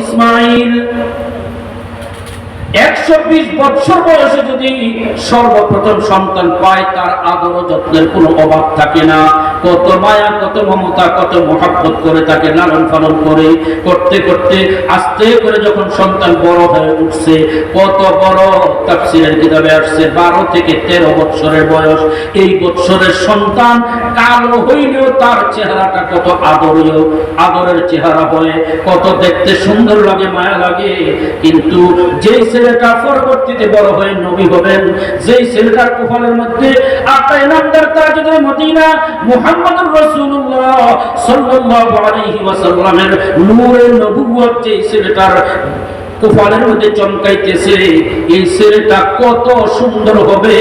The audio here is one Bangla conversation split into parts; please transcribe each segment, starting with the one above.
ইসমাইল। একশো বিশ বছর বয়সে যদি সর্বপ্রথম সন্তান পায়, তার আদর যত্নের কোনো অভাব থাকে না। কত মায়া, কত মমতা, কত মহাব্বত করে তাকে লালন পালন করে, করতে করতে, আস্তে করে যখন সন্তান বড় হয়ে উঠছে, কত বড় তাফসিরের কিতাবে আসছে, বারো থেকে তেরো বছরের বয়স। এই বছরের সন্তান কালো হইলেও তার চেহারাটা কত আদরীয়, আদরের চেহারা হয় কত দেখতে সুন্দর লাগে, মায়া লাগে। কিন্তু যেই ছেলেটা পরবর্তীতে বড় হয়ে নবী হবেন, যেই ছেলেটার কুফলের মধ্যে আতাই নামদার তাজুদের মদিনা রাসূলুল্লাহ সাল্লাল্লাহু আলাইহি ওয়াসাল্লামের নবুয়ত যেই ছেলেটার মধ্যে চমকাইতেছে, এই ছেলেটা কত সুন্দর হবে,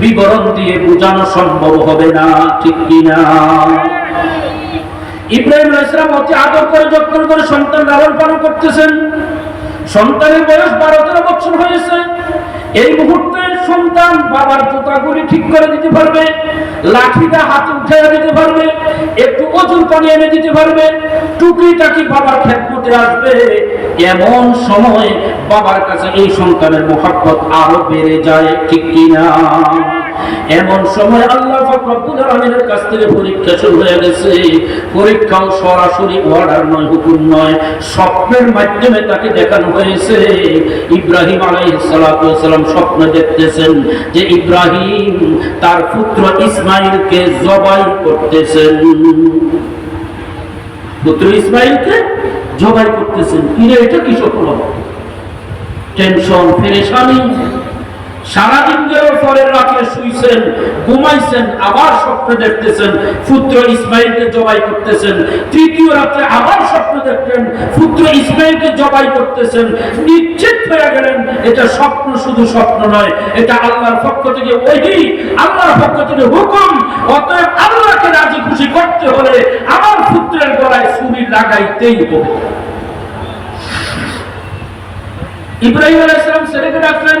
বিবরণ দিয়ে বোঝানো সম্ভব হবে না, ঠিক কিনা? ইব্রাহিম আলাইহিস সালাম অতি আদর করে, যত্ন করে সন্তান লালন পালন করতেছেন। সন্তানের বয়স বারো তেরো বছর হয়েছে। এই মুহূর্তে সন্তান বাবার জুতাগুলি ঠিক করে দিতে পারবে, লাঠিটা হাতে উঠে দিতে পারবে, একটু ওজন পানি এনে দিতে পারবে টুকি টাকি বাবার খেদমতে আসবে। এমন সময় বাবার কাছে এই সন্তানের মোহাব্বত আরও বেড়ে যায়, ঠিক কিনা? এমন সময় আল্লাহ রব্বুল আলামিনের কাছ থেকে পরীক্ষা শুরু হয়ে গেছে। পরীক্ষাও সরাসরি অর্ডার নয়, হুকুম নয়, স্বপ্নের মাধ্যমে তাকে দেখানো হয়েছে। ইব্রাহিম ওয়াসালাম স্বপ্ন দেখতেছেন যে ইব্রাহিম তার পুত্র ইসমাইলকে জবাই করতেছেন। পুত্র ইসমাইলকে জবাই করতেছেন। কিরে, এটা কি স্বপ্ন? টেনশন ফেরেশানি সারাদিন গেল পরের রাতে শুইছেন, ঘুমাইছেন, আবার স্বপ্ন দেখতেছেন, পুত্র ইসমাইলকে জবাই করতেছেন, তৃতীয় রাতে আবার স্বপ্ন দেখতেন পুত্র ইসমাইলকে জবাই করতেছেন, নিশ্চিত হয়ে গেলেন, এটা স্বপ্ন শুধু স্বপ্ন নয়, এটা আল্লাহর পক্ষ থেকে ওহি, আল্লাহর পক্ষ থেকে হুকুম, অতএব আল্লাহকে রাজি খুশি করতে হলে আমার পুত্রের গলায় ছুরি লাগাইতেই হবে। ইব্রাহিম আলাইহিস সালাম ছেলেকে ডাকলেন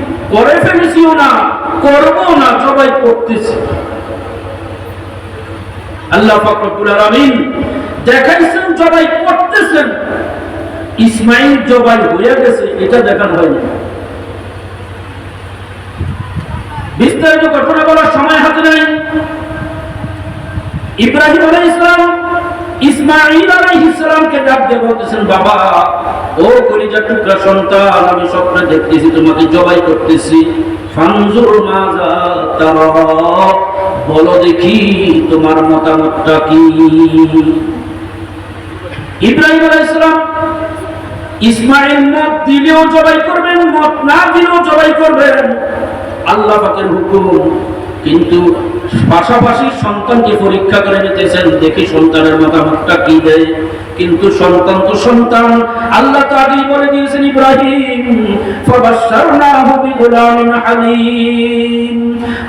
করে ফেলেছিও না করব না জবাই করতেছি। আল্লাহ ফাকরুল আলামিন দেখাইছেন জবাই করতেছেন। ইসমাইল জবাই হয়ে গেছে, এটা দেখানো হয়নি। বিস্তারিত ঘটনা বলার সময় হাতে নেই। ইব্রাহিম আলাইহিস ইসলাম ইসমাইল বাবা, ও টুকরা আমি দেখতেছি, তোমাকে জবাই করতেছি। ইব্রাহিম ইসমাইল মত দিলেও জবাই করবেন মত না দিলেও জবাই করবেন। আল্লাহ হুকুম, কিন্তু পাশাপাশি সন্তানকে পরীক্ষা করে নিতেছেন, দেখি সন্তানের মতামতটা কি দেয়। কিন্তু সন্তান তো সন্তান, আল্লাহ তো আগেই বলে দিয়েছেন ইব্রাহিম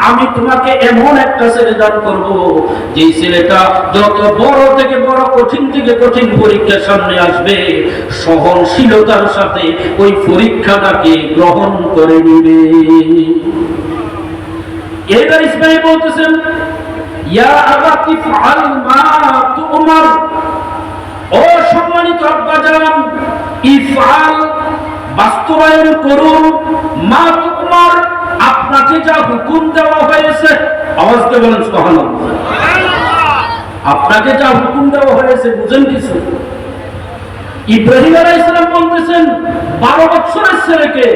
আমি তোমাকে এমন একটা ছেলে দান করব, যে ছেলেটা যত বড় থেকে বড় কঠিন থেকে কঠিন পরীক্ষার সামনে আসবে, সহনশীলতার সাথে ওই পরীক্ষাটাকে গ্রহণ করে নিবে। এবার ইসমাইল বলতেছেন ইয়া আবাতি ফাআল মা তুমার। ও সম্মানিত আব্বাজান ইফআল বাস্তবায়ন করুন মা তুমার আপনাকে যা হুকুম দেওয়া হয়েছে। আওয়াজ দিয়ে বলেন সুবহানাল্লাহ। আপনাকে যা হুকুম দেওয়া হয়েছে বুঝেন কিছু? ইব্রাহিম আলাইহিস সালাম বলতেছেন, বারো বছরের ছেলেকে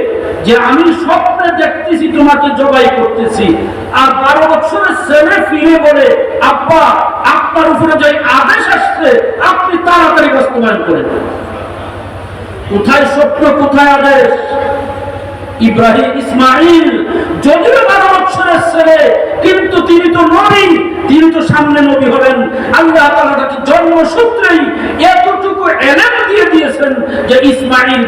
যে আমি স্বপ্নে দেখতেছি, তোমাকে জবাই করতেছি। আর বারো বছরের ছেলে ফিরে বলে, আব্বা, আপনার উপরে যে আদেশ আসছে, আপনি তাড়াতাড়ি বাস্তবায়ন করেন কোথায় স্বপ্ন, কোথায় আদেশ? ইব্রাহিম ইসমাইল যদিও বারো বছরের ছেলে কিন্তু তিনি তো নবী তিনি তো সামনে নবী হবেন আল্লাহ তাআলা তাকে জন্মসূত্রেই এতটুকু এলেম দিয়ে দিয়েছেন যে ইসমাইল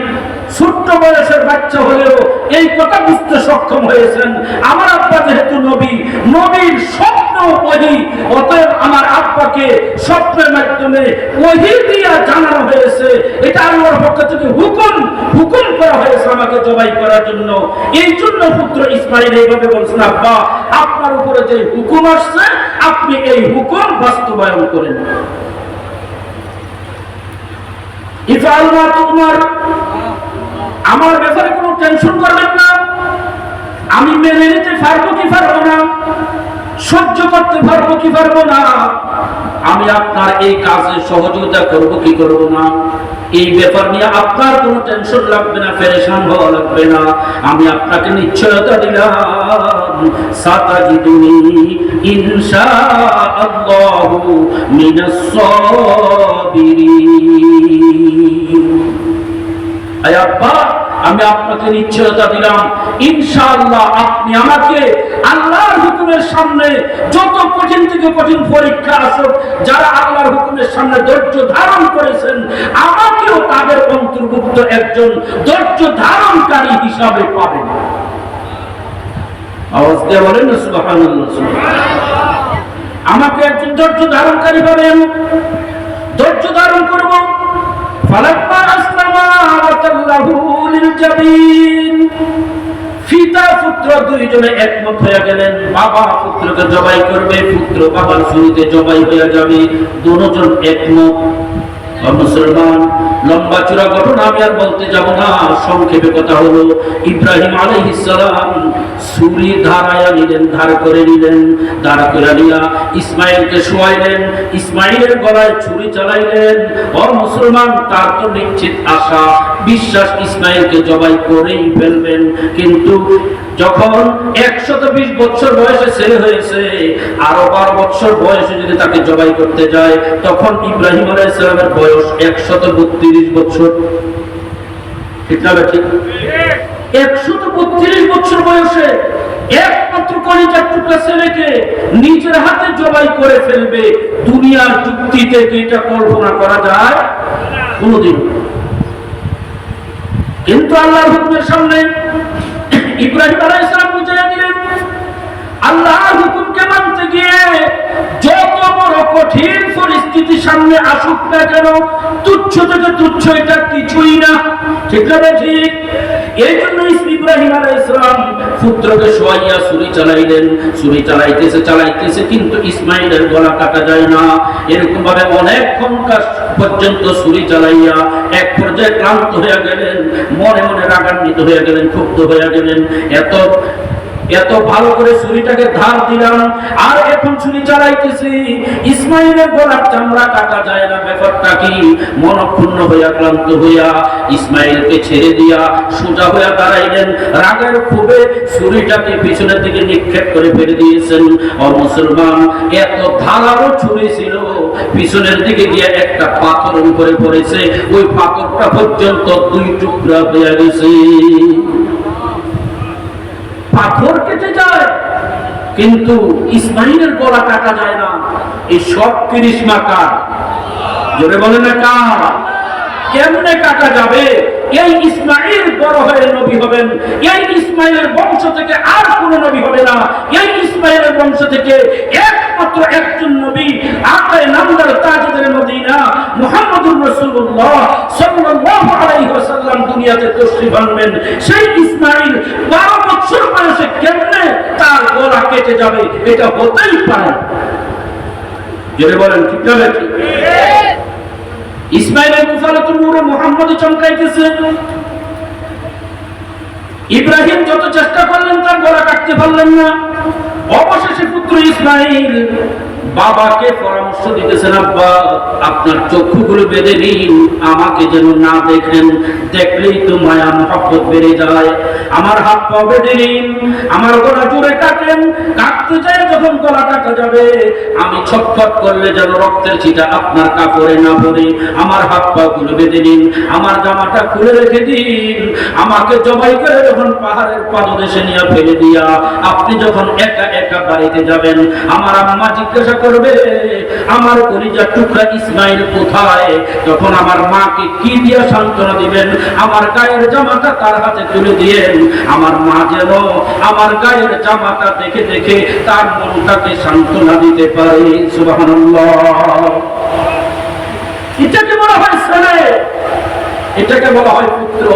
ছোট্ট বয়সের বাচ্চা হলেও এই কথা বুঝতে সক্ষম হয়েছেন, আমার আব্বা যেহেতু নবী, নবীর স্বপ্ন ওহি, অতএব আমার আব্বাকে স্বপ্নের মাধ্যমে ওহি দিয়া জানানো হয়েছে। এটা আল্লাহর পক্ষ থেকে হুকুম হুকুম করা হয়েছে আমাকে জবাই করার জন্য। এই জন্য পুত্র ইসমাইল এইভাবে বলছেন, আব্বা, আপনার উপরে যে হুকুম আসছে, আপনি এই হুকুম বাস্তবায়ন করেন। আমার ব্যাপারে কোনো টেনশন করবেন না। আমি মেনে নিতে পারব কি পারব না? সহ্য করতে পারব কি পারব না? আমি আপনার এই কাজে সহযোগিতা করব কি করব না? এই ব্যাপার নিয়ে আপনার কোনো টেনশন লাগবে না পেরেশান হওয়া লাগবে না। আমি আপনাকে নিশ্চয়তা দিলাম। সাতাজিদুনি আমি আপনাকে নিশ্চয়তা দিলাম। ইনশাআল্লাহ আপনি আমাকে আল্লাহর হুকুমের সামনে যত কঠিন থেকে কঠিন পরীক্ষা আসুক, যারা আল্লাহর হুকুমের সামনে ধৈর্য ধারণ করেছেন অন্তর্ভুক্ত একজন ধৈর্য ধারণকারী হিসাবে পাবেন। আমাকে একজন ধৈর্য ধারণকারী পাবেন ধৈর্য ধারণ করব। জবাই করবে, পুত্র বাবার শুরুতে জবাই হয়ে যাবে। দুজন একমত। মুসলমান, লম্বা চূড়া ঘটনা আমি আর বলতে যাব না। সংক্ষেপে কথা হলো, ইব্রাহিম আলাইহিস সালাম ছুরি ধারায়া নিলেন ধার করে নিলেন, ধার করে নিয়া ইসমাইলকে শোয়াইলেন, ইসমাইলের গলায় ছুরি চালাইলেন। মুসলমান, তার তো নিশ্চিত আশা, বিশ্বাস ইসমাইলকে জবাই করেই ফেলবেন। কিন্তু যখন একশত বিশ বছর বয়সে ছেলে হয়েছে, আরও বারো বছর বয়সে যদি তাকে জবাই করতে যায়, তখন ইব্রাহিম আলাইসালামের বয়স একশত বত্রিশ বছর। ঠিক না ঠিক একশত বত্রিশ বছর বয়সে একমাত্র কলিজার টুকরা ছেলেকে নিজের হাতে জবাই করে ফেলবে। দুনিয়ার যুক্তি থেকে এটা কল্পনা করা যায় কোনোদিন কিন্তু আল্লাহর হুকুমের সামনে ইব্রাহিম আলাইহিস ইসলাম বুঝিয়ে দিলেন, আল্লাহর হুকুমকে মানতে গিয়ে যত বড় কঠিন পরিস্থিতি সামনে আসুক না কেন, তুচ্ছ থেকে তুচ্ছ এটা কিছুই না। ঠিক না ঠিক? এই জন্য ইব্রাহিম আলাইহিস সালাম পুত্রকে শোয়াইয়া ছুরি চালাইলেন। ছুরি চালাইতেছে চালাইতেছে, কিন্তু ইসমাইলের গলা কাটা যায় না। এরকম ভাবে অনেকক্ষণ পর্যন্ত ছুরি চালাইয়া এক পর্যায়ে ক্লান্ত হয়ে গেলেন, মনে মনে রাগান্বিত হয়ে গেলেন, ক্ষুব্ধ হয়ে গেলেন। এত এত ভালো করে ছুরিটাকে ধার দিলাম, আর এখন ছুরি চালাইতেছি। ইসমাইলের গলার চামড়া কাটা যায় না, ব্যাপারটা কি? মনক্ষুণ্ণ হইয়া, ক্লান্ত হইয়া ইসমাইলকে ছেড়ে দিয়া সোজা হইয়া দাঁড়াইলেন। রাগের ক্ষোভে ছুরিটাকে পিছনের দিকে নিক্ষেপ করে ফেলে দিয়েছেন। ও মুসলমান, এত ধারালো ছুরি ছিল, পিছনের দিকে গিয়ে একটা পাথর উপরে পড়েছে। ওই পাথরটা পর্যন্ত দুই টুকরা হয়ে গেছে। পাথর কিন্তু ইসমাইলের গলা কাটা যায় না। এই সব কিরিশমা কার জোরে বলে না কার? কেমনে কাটা যাবে? এই ইসমাইল বড় হয়ে নবী হবেন। এই ইসমাইলের বংশ থেকে আর কোন নবী হবে না। এই ইসমাইলের বংশ থেকে একমাত্র একজন নবী আকায় নামদার তাজদের মদিনা, মুহাম্মদুর রাসূলুল্লাহ সাল্লাল্লাহু আলাইহি ওয়াসাল্লাম দুনিয়াতে তশরিফ আনবেন। সেই ইসমাইল 12 বছর বয়সে কেমনে গলা কেটে যাবে, এটা হতেই পারে। যেটা বলেন, ঠিক না ঠিক ইসমাইলের কুফালাতুল নূরে মোহাম্মদ চমকাইতেছে। ইব্রাহিম যত চেষ্টা করলেন, তার গলা কাটতে পারলেন না। অবশেষে পুত্র ইসমাইল বাবাকে পরামর্শ দিতেছেন, আব্বা, আপনার চক্ষুগুলো বেঁধে নিন আমাকে যেন না দেখেন। দেখলেই তো মায়া, মহব্বত বেড়ে যায়। আমার হাত পা বেঁধে নিন আমার গলা জোরে কাটেন। কাটতে যায় যখন গলা কাটা যাবে। আমি ছটফট করলে যেন রক্তের ছিটা আপনার কাপড়ে না পড়ে। আমার হাত পা গুলো বেঁধে নিন আমার জামাটা খুলে রেখে দিন। আমাকে জবাই করে যখন পাহাড়ের পাদদেশে নিয়ে ফেলে দিয়া, আপনি যখন একা একা বাড়িতে যাবেন। আমার আম্মা জিজ্ঞাসা করবে, আমার কলিজার টুকরা ইসমাইল কোথায়? তখন আমার মাকে কি দিয়ে সান্ত্বনা দিবেন? আমার গায়ের জামাটা তার হাতে তুলে দিয়েন। আমার মা যেন আমার গায়ের জামাটা দেখে দেখে তার মনটাকে সান্ত্বনা দিতে পারে। এটাকে বলা হয় ছেলে। এটাকে বলা হয় পুত্র।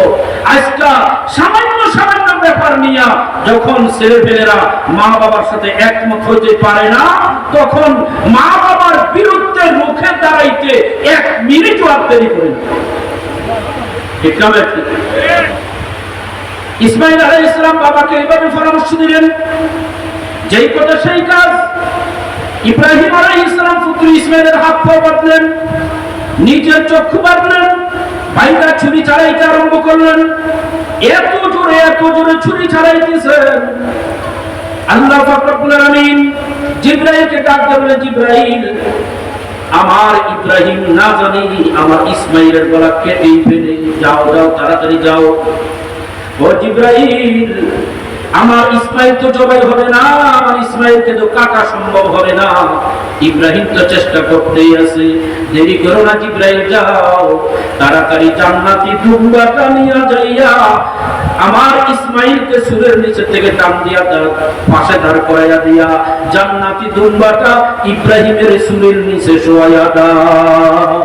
আজকা সামান্য সামান্য ব্যাপার নিয়ে যখন ছেলে পেলেরা মা বাবার সাথে একমত হইতে পারে না, তখন মা বাবার বিরুদ্ধে মুখে দাঁড়াইতে এক মিনিটও আর দেরি করে ইসমাইল আলাই ইসলাম বাবাকে এইভাবে পরামর্শ দিলেন, যেই কথা সেই কাজ। ইব্রাহিম আলাই ইসলাম পুত্র ইসমাইলের হাত পা বাঁধলেন, নিজের চক্ষু বাঁধলেন ভাইরা ছুরি চালাইতে আরম্ভ করলেন। এত জোরে এত জোরে ছুরি চালাইতেছেন আল্লাহ ফাকরুল আমিন জিব্রাইলকে ডাক দিয়ে বলে জিব্রাইল, আমার ইব্রাহিম না জানি, আমার ইসমাইলের গলা কেটে ফেলে। যাও যাও, তাড়াতাড়ি যাও। ও জিব্রাইল, আমার ইসমাইল তো জবাই হবে না, আমার ইসমাইলকে তো কাটা সম্ভব হবে না। ইব্রাহিম তো চেষ্টা করতেই আছে। দেরি করো না জিব্রাইল, যাও। তাড়াতাড়ি জান্নাতি দুম্বাটা নিয়ে যাইয়া আমার ইসমাইলকে সুরের নিচে থেকে টান দিয়া পাশে দাঁড় করাইয়া দিয়া জান্নাতি দুম্বাটা ইব্রাহিমের সুরের নিচে শোয়াইয়া দাও।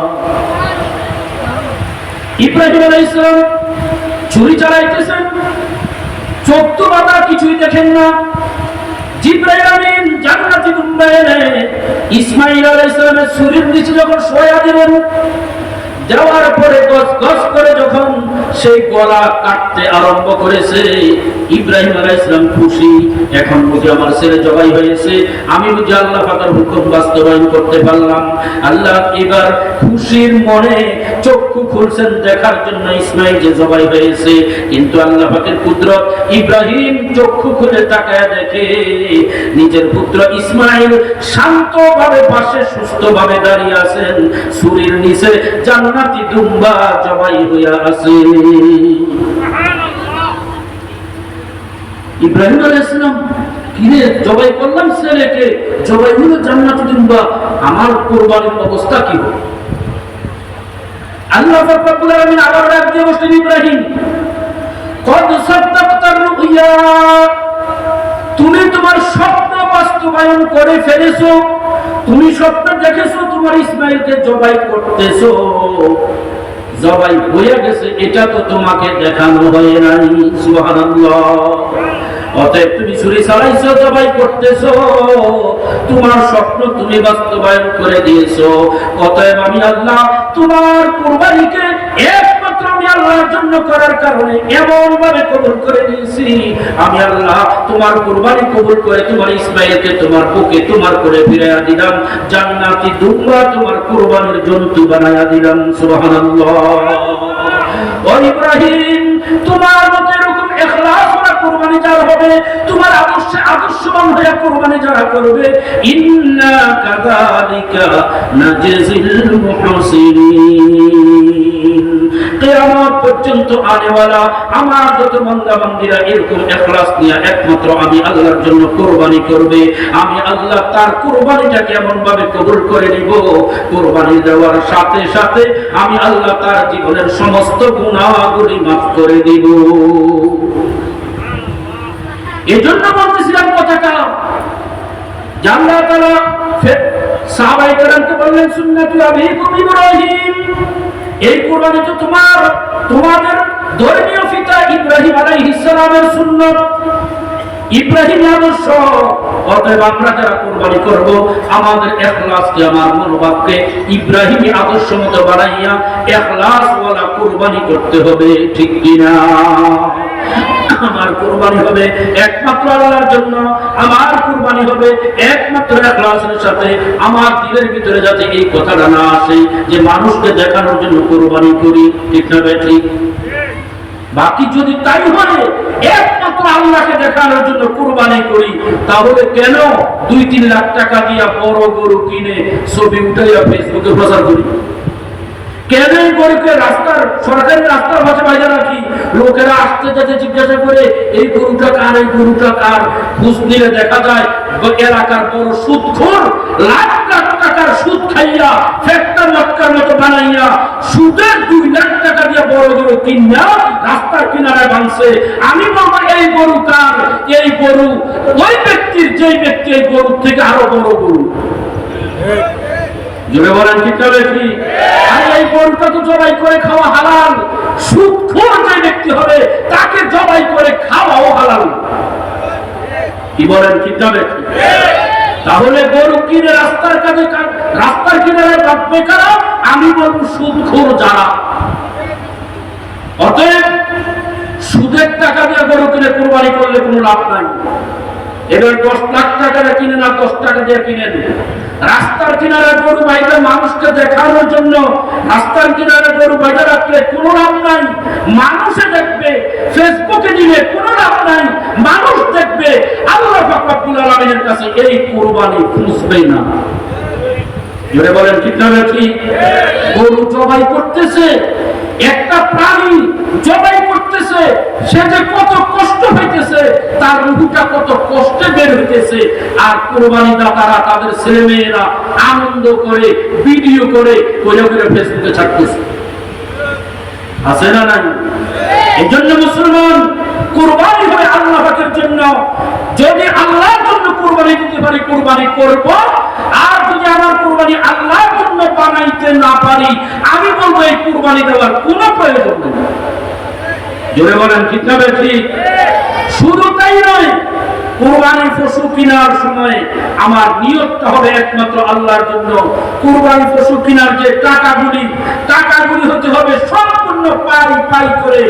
ইব্রাহিম আলাইহিস সালাম ছুরি চালাইতেছেন। চোখ তো কিছুই দেখেন না। যাওয়ার পরে করে যখন সেই গলা কাটতে আরম্ভ করেছে, ইব্রাহিম আলাইহিস সালাম খুশি, এখন বুঝি আমার ছেলে জবাই হয়েছে, আমি বুঝি আল্লাহ হুকুম বাস্তবায়ন করতে পারলাম। আল্লাহ এবার খুশির মনে চক্ষু খুলছেন দেখার জন্য ইসমাইল যে জবাই হয়েছে। কিন্তু আল্লাহ পাকের কুদরত ইব্রাহিম চক্ষু খুলে তাকায় দেখে, নিজের পুত্র ইসমাইল শান্তভাবে পাশে সুস্থভাবে দাঁড়িয়ে আছেন। সুরির নিচে জান্নাতি দুম্বা জবাই হইয়া আছে। ইব্রাহিম আলাইহিসসালাম কিরে, জবাই করলাম ছেলেকে? জবাই হলো জান্নাতি দুম্বা। আমার কোরবানির অবস্থা কি? হবে তুমি তোমার স্বপ্ন বাস্তবায়ন করে ফেলেছো, তুমি স্বপ্ন দেখেছ তোমার ইসমাইলকে জবাই করতেছো। জবাই হয়ে গেছে, এটা তো তোমাকে দেখানো হয় নাই, সুবহানাল্লাহ। অতএব তুমি ছুরি চালাইছো, জবাই করতেছো। তোমার স্বপ্ন তুমি বাস্তবায়ন করে দিয়েছ। অতএব আমি আল্লাহ তোমার কুরবানিকে একমাত্র আমি আল্লাহর জন্য করার কারণে এমন ভাবে কবুল করে নিয়েছি আমি আল্লাহ তোমার কুরবানি কবুল করে তোমার ইসমাইলকে তোমার বুকে তোমার করে ফিরাইয়া দিলাম। জান্নাতি দুম্বা তোমার কুরবানির জন্তু বানাইয়া দিলাম, সুবহানাল্লাহ। ও ইব্রাহিম, তোমার মতো এরকম করবে আমার যত এরকম নিয়ে একমাত্র আমি আল্লাহর জন্য কুরবানি করবে, আমি আল্লাহ তার কুরবানিটা কেমন ভাবে কবুল করে নিব। কোরবানি দেওয়ার সাথে সাথে আমি আল্লাহ তার জীবনের সমস্ত গুণাগুলি মাফ করে দিব। এজন্য বলতেছিলাম কথাটা। জানলা তারা সাহাবাই কেরামকে বললেন, সুন্নাতু আবিকুম ইব্রাহিম। এই কোরবানি তো তোমার তোমাদের ধর্মীয় পিতা ইব্রাহিম আলাইহিস সালামের সুন্নাত। ইব্রাহিম আদর্শ। অতএব আমরা যারা কোরবানি করব, আমাদের এখলাসকে আমার মনোভাবকে ইব্রাহিমী আদর্শ মতো বানাইয়া এখলাস ওয়ালা কোরবানি করতে হবে, ঠিক কিনা? আমার কুরবানি হবে একমাত্র আল্লাহর জন্য, আমার কুরবানি হবে একমাত্র ইখলাসের সাথে, আমার দিলের ভিতরে যাতে এই কথাটা না আসে যে মানুষকে দেখানোর জন্য কুরবানি করি, ঠিক না ঠিক? বাকি যদি তাই হয়, একমাত্র আল্লাহকে দেখানোর জন্য কুরবানি করি, তাহলে কেন দুই তিন লাখ টাকা দিয়া বড় গরু কিনে ছবি উঠাইয়া ফেসবুকে প্রচার করি? গরুকে রাস্তার সরকারি রাস্তার লোকেরা আসতে জিজ্ঞাসা করে, এই গরুটা কার? এই গরুটা কার? নিলে দেখা যায়, এলাকার বড় সুদখোর, লাখ লাখ টাকার সুদ খাইয়া ফেক্কা মক্কার মতো বানাইয়া, সুদের টাকা দিয়ে বড় গরু কিনা রাস্তার কিনারায় ভাঙছে। আমি বলব, এই গরু কার? এই গরু, ওই ব্যক্তির, যেই ব্যক্তি এই গরুর থেকে আরও বড় গরু। জুড়ে বলেন, ঠিক না এই গরুটা তো জবাই করে খাওয়া হালাল। সুদখোর যে ব্যক্তি হবে, তাকে জবাই করে খাওয়াও হালাল। কি বলেন, ঠিক না বেশি? তাহলে গরু কিনে রাস্তার কাছে কা- রাস্তার কিনারে বাঁধবে কারা? আমি বলব সুদখোর যারা। অতএব সুদের টাকা দিয়ে গরু কিনে কোরবানি করলে কোনো লাভ নাই। এবার দশ লাখ টাকা কিনে না দশ টাকা দিয়ে কিনেন রাস্তার কিনারে গরু মানুষকে দেখানোর জন্য রাস্তার কিনারে গরু রাখলে নাই। মানুষে দেখবে, ফেসবুকে দিলে নাই। মানুষ দেখবে, আল্লাহ কাছে এই কোরবানি খুঁজবেই না। জোরে বলেন ঠিক। গরু জবাই করতেছে, একটা প্রাণী জবাই করতেছে, সে যে কত হইতেছে, তার রুহুটা কত কষ্টে বের হইতেছে। আর কোরবানি দাতারা তাদের ছেলে মেয়েরা আনন্দ করে, ভিডিও করে করে ফেসবুকে ছাড়তেছে। আছে না নাই? এই জন্য মুসলমান, কোরবানি হয় জন্য। যদি আল্লাহর জন্য কোরবানি দিতে পারি, কোরবানি করব। আর যদি আমার কোরবানি আল্লাহর জন্য বানাইতে না পারি, আমি বলব এই কোরবানি দেওয়ার কোনো প্রয়োজন নেই। জোরে বলেন, ঠিক না ঠিক। শুধু তাই নয় কোরবানির পশু কেনার সময় আমার নিয়তটা হবে একমাত্র আল্লাহর জন্য। কোরবানি পশু কেনার যে টাকাগুলি টাকাগুলি হতে হবে সম্পূর্ণ পাই পাই করে।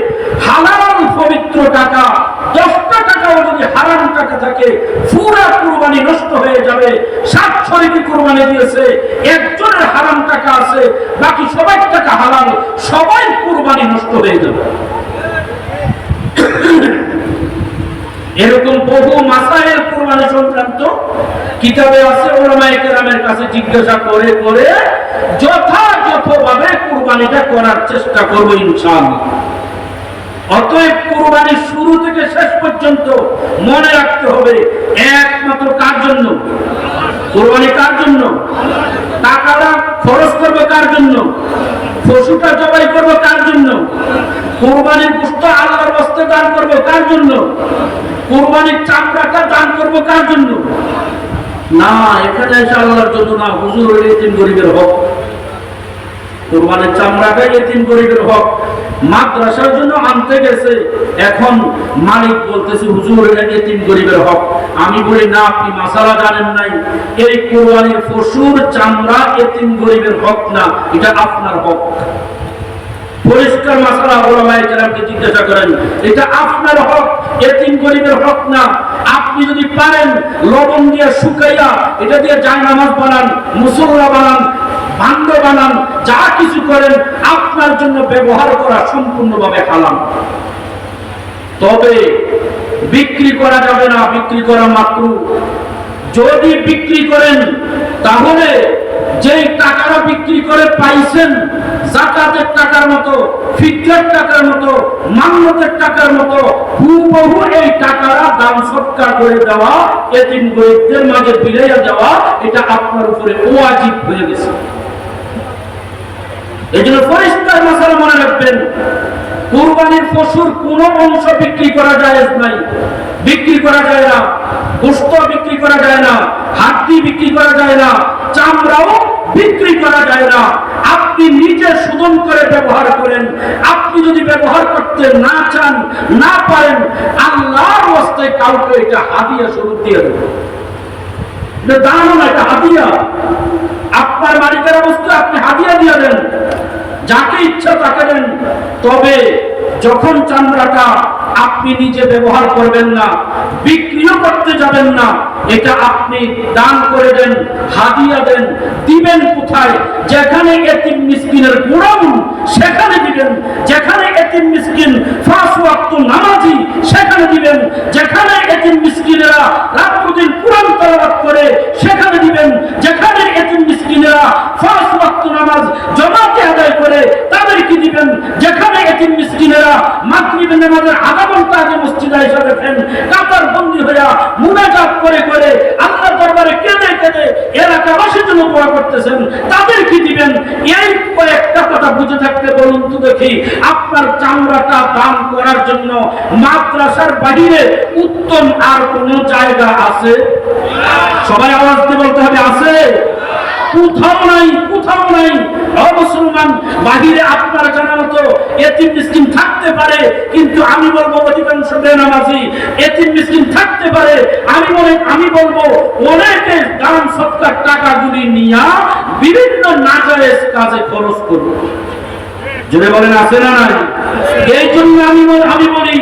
হালাল পবিত্র টাকা, দশটা টাকাও যদি হারাম টাকা থাকে, পুরা কোরবানি নষ্ট হয়ে যাবে। সাত ছয়টি কোরবানি দিয়েছে, একজনের হারাম টাকা আছে, বাকি সবাই টাকা হালাল, সবাই কোরবানি নষ্ট হয়ে যাবে। এরকম বহু মাসাইল কোরবানি সংক্রান্ত কিতাবে আছে ওলামায়ে কেরামের কাছে জিজ্ঞাসা করে করে যথাযথভাবে কোরবানিটা করার চেষ্টা করব ইনশাআল্লাহ। অতএব কোরবানির শুরু থেকে শেষ পর্যন্ত মনে রাখতে হবে, একমাত্র কার জন্য? কোরবানি কার জন্য? টাকাটা খরচ করবে কার জন্য? পশুটা জবাই করবে কার জন্য? কোরবানির গোস্ত আল্লাহর বস্তে দান করবে কার জন্য? কোরবানির চামড়াটা দান করবে কার জন্য? না, এখানে এসে আল্লাহর জন্য না, হুজুর এতিম গরিবের হক। কোরবানির চামড়াটাই এতিম গরিবের হক। মাদ্রাসার জন্য আনতে গেছে। এখন মালিক বলতেছে, হুজুর, এটা গরিবের হক। আমি বলি, না, আপনি মাসালা জানেন নাই। এই কোরবানির পশুর চামড়া এতিম গরিবের হক না, এটা আপনার হক। পরিষ্কার মাসালা জিজ্ঞাসা করেন, এটা আপনার হক? এতিম গরিবের হক না। আপনি যদি পারেন, লবণ দিয়ে শুকাইয়া, এটা দিয়ে জায় নামাজ বানান, মুসল্লা বানান ভাণ্ড বানান, যা কিছু করেন, আপনার জন্য ব্যবহার করা সম্পূর্ণভাবে হালাম তবে বিক্রি করা যাবে না, বিক্রি করা মাত্র। যদি বিক্রি করেন, তাহলে যেই টাকাটা বিক্রি করে পাইছেন, জাকাতের টাকার মতো, ফিক্রের টাকার মতো, মান্যতের টাকার মতো, হুবহু এই টাকাটা দান সৎকার করে দেওয়া এদিন গরিবদের মাঝে বিলাইয়া দেওয়া, এটা আপনার উপরে ওয়াজিব হয়ে গেছে। এই জন্য পরিষ্কার মশালা মনে রাখবেন, কোরবানির পশুর কোন অংশ বিক্রি করা যায় নাই। বিক্রি করা যায় না, গোস্ত বিক্রি করা যায় না, হাড্ডি বিক্রি করা যায় না, চামড়াও বিক্রি করা যায় না। আপনি নিজে শোধন করে ব্যবহার করেন, আপনি যদি ব্যবহার করতে না চান, না পারেন, আল্লাহর অবস্থায় কাউকে এটা হাদিয়া স্বরূপ দিয়ে দেবেন দান এটা হাদিয়া। আপনার মালিকের অবস্থা আপনি হাতিয়া দিয়ে দেন। যাকে ইচ্ছা তাকে দেন। তবে যখন চামড়াটা আপনি নিজে ব্যবহার করবেন না, বিক্রিও করতে যাবেন না। এটা আপনি দান করে দেন, হাদিয়া দেন, দিবেন কোথায়? যেখানে এতিম মিসকিনের গুণাগুণ সেখানে দিবেন। যেখানে এতিম মিসকিন ফাঁস ওয়াক্ত নামাজি, সেখানে দিবেন। যেখানে এতিম মিসকিনেরা রাত্রদিন কোরআন তেলাওয়াত করে, সেখানে দিবেন। যেখানে এতিম মিসকিনেরা ফাঁস ওয়াক্ত নামাজ জমাতে আদায় করে, তাদেরকে দিবেন। যেখানে এতিম মিসকিনেরা মাতৃ নামাজের তাদের কি দিবেন? এই কয়েকটা কথা বুঝে থাকতে বলুন তো দেখি, আপনার চামড়াটা দান করার জন্য মাদ্রাসার বাহিরে উত্তম আর কোন জায়গা আছে? সবাই আওয়াজ দিয়ে বলতে হবে, আছে? কোথাও নাই কোথাও নাই। ও মুসলমান বাহিরে আপনার জানা মতো এতিম মিসকিন থাকতে পারে, কিন্তু আমি বলব অধিকাংশ বেনামাজি এতিম মিসকিন থাকতে পারে। আমি বলে, আমি বলব, অনেকে দান সৎকার টাকাগুলি নিয়া বিভিন্ন নাজায়েজ কাজে খরচ করব। জুড়ে বলেন, আছে না নাই? এই জন্য আমি আমি বলি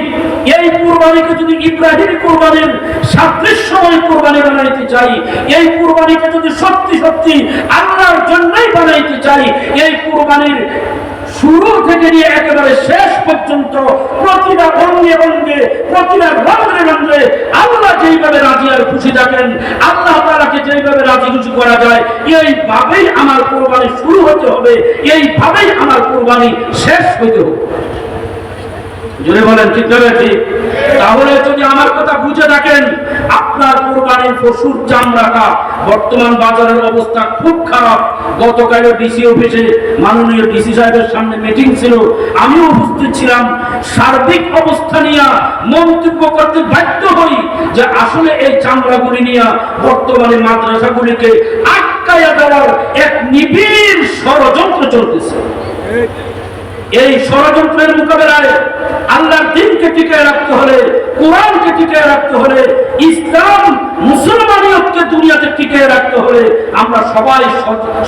এই কুরবানিকে যদি ইব্রাহিম কুরবানির সাদৃশ্যময় কুরবানি বানাইতে চাই, এই কুরবানিকে যদি সত্যি সত্যি আল্লাহর জন্যই বানাইতে চাই, এই কুরবানির শুরু থেকে নিয়ে একেবারে শেষ পর্যন্ত প্রতিটা অঙ্গে অঙ্গে, প্রতিটা রন্ধ্রে রন্ধ্রে আল্লাহ যেইভাবে রাজি আর খুশি থাকেন, আল্লাহ তালাকে যেইভাবে রাজি খুশি করা যায়, এইভাবেই আমার কোরবানি শুরু হতে হবে, এইভাবেই আমার কোরবানি শেষ হতে হবে। জুড়ে বলেন, ঠিক না ঠিক। তাহলে যদি আমার কথা বুঝে থাকেন আপনার কোরবানির পশুর চামড়াটা বর্তমান বাজারের অবস্থা খুব খারাপ। গতকালে ডিসি অফিসে মাননীয় ডিসি সাহেবের সামনে মিটিং ছিল। আমিও উপস্থিত ছিলাম। সার্বিক অবস্থা নিয়ে মন্তব্য করতে বাধ্য হই যে আসলে এই চামড়াগুলি নিয়ে বর্তমানে মাদ্রাসাগুলিকে আটকাইয়া দেওয়ার এক নিবিড় ষড়যন্ত্র চলতেছে। এই ষড়যন্ত্রের মোকাবেলায় আল্লাহর দিনকে টিকে রাখতে হলে, কোরআনকে টিকে রাখতে হলে, ইসলাম, মুসলমানিয়তকে দুনিয়াতে টিকে রাখতে হলে আমরা সবাই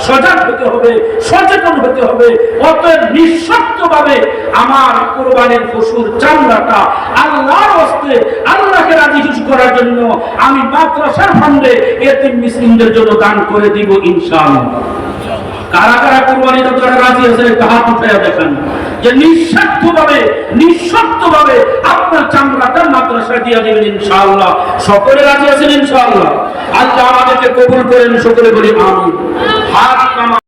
সজাগ হতে হবে, সচেতন হতে হবে। অতএব নিঃশর্তভাবে আমার কোরবানির পশুর চামড়াটা আল্লাহর হস্তে আল্লাহকে রাজি খুশি করার জন্য আমি মাদ্রাসার ফান্ডে এতে মিসলিমদের জন্য দান করে দিব ইনশাআল্লাহ। কারা কারা রাজি একটু হাত উঠাইয়া দেখেন। যে নিঃস্বার্থ ভাবে নিঃস্বার্থ ভাবে আপনার চামড়াটা মাদ্রাসায় দিয়ে দেবেন ইনশাআল্লাহ। সকলে রাজি আছেন ইনশাআল্লাহ? আল্লাহ আমাদেরকে কবুল করেন, সকলে বলি আমি হাত কামা